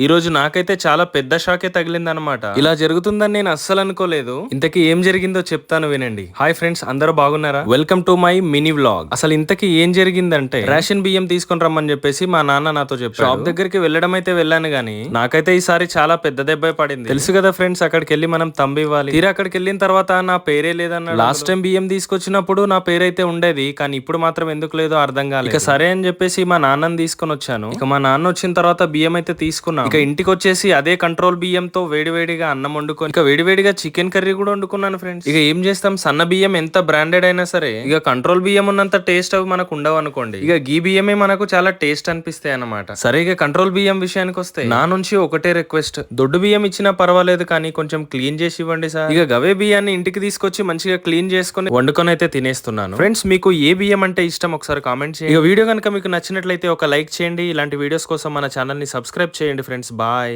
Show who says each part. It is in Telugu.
Speaker 1: ఈ రోజు నాకైతే చాలా పెద్ద షాకే తగిలిందనమాట ఇలా జరుగుతుందని నేను అస్సలు అనుకోలేదు. ఇంతకీ ఏం జరిగిందో చెప్తాను వినండి. హాయ్ ఫ్రెండ్స్ అందరూ బాగున్నారా? Welcome to my mini vlog. అసలు ఇంతకీ ఏం జరిగిందంటే రేషన్ బియ్యం తీసుకొని రమ్మని చెప్పేసి మా నాన్న నాతో చెప్పాడు. షాప్ దగ్గరికి వెళ్ళడం అయితే వెళ్ళాను గానీ నాకైతే ఈసారి చాలా పెద్ద దెబ్బ పడింది. తెలుసు కదా ఫ్రెండ్స్ అక్కడికి వెళ్ళి మనం తంబి ఇవ్వాలి తీరా అక్కడికి వెళ్ళిన తర్వాత నా పేరే లేదన్న లాస్ట్ టైం బియ్యం తీసుకొచ్చినప్పుడు నా పేరైతే ఉండేది కానీ ఇప్పుడు మాత్రం ఎందుకు లేదో అర్థం కాలేదు. ఇక సరే అని చెప్పేసి మా నాన్నని తీసుకొని వచ్చాను. ఇక మా నాన్న వచ్చిన తర్వాత బియ్యం అయితే తీసుకున్నాను ఇక ఇంటికి వచ్చేసి అదే కంట్రోల్ బియ్యంతో వేడివేడిగా అన్నం వండుకొని ఇక వేడివేడిగా చికెన్ కర్రీ కూడా వండుకున్నాను ఫ్రెండ్స్. ఇక ఏం చేస్తాం? సన్న బియ్యం ఎంత బ్రాండెడ్ అయినా సరే ఇక కంట్రోల్ బియ్యం ఉన్నంత టేస్ట్ అవి మనకు ఉండవు అనుకోండి. ఇక గీ బియ్యమే మనకు చాలా టేస్ట్ అనిపిస్తాయి అన్నమాట. సరే ఇక కంట్రోల్ బియ్యం విషయానికి వస్తే నా నుంచి ఒకటే రిక్వెస్ట్ దొడ్డు బియ్యం ఇచ్చినా పర్వాలేదు కానీ కొంచెం క్లీన్ చేసి ఇవ్వండి సార్. ఇక గవే బియ్యాన్ని ఇంటికి తీసుకొచ్చి మంచిగా క్లీన్ చేసుకొని వండుకొని అయితే తినేస్తున్నాను. ఫ్రెండ్స్ మీకు ఏ బియ్యం అంటే ఇష్టం ఒకసారి కామెంట్ చేయండి. ఇక వీడియో కనుక మీకు నచ్చినట్లయితే ఒక లైక్ చేయండి. ఇలాంటి వీడియోస్ కోసం మన ఛానల్ని సబ్స్క్రైబ్ చేయండి ఫ్రెండ్స్ బాయ్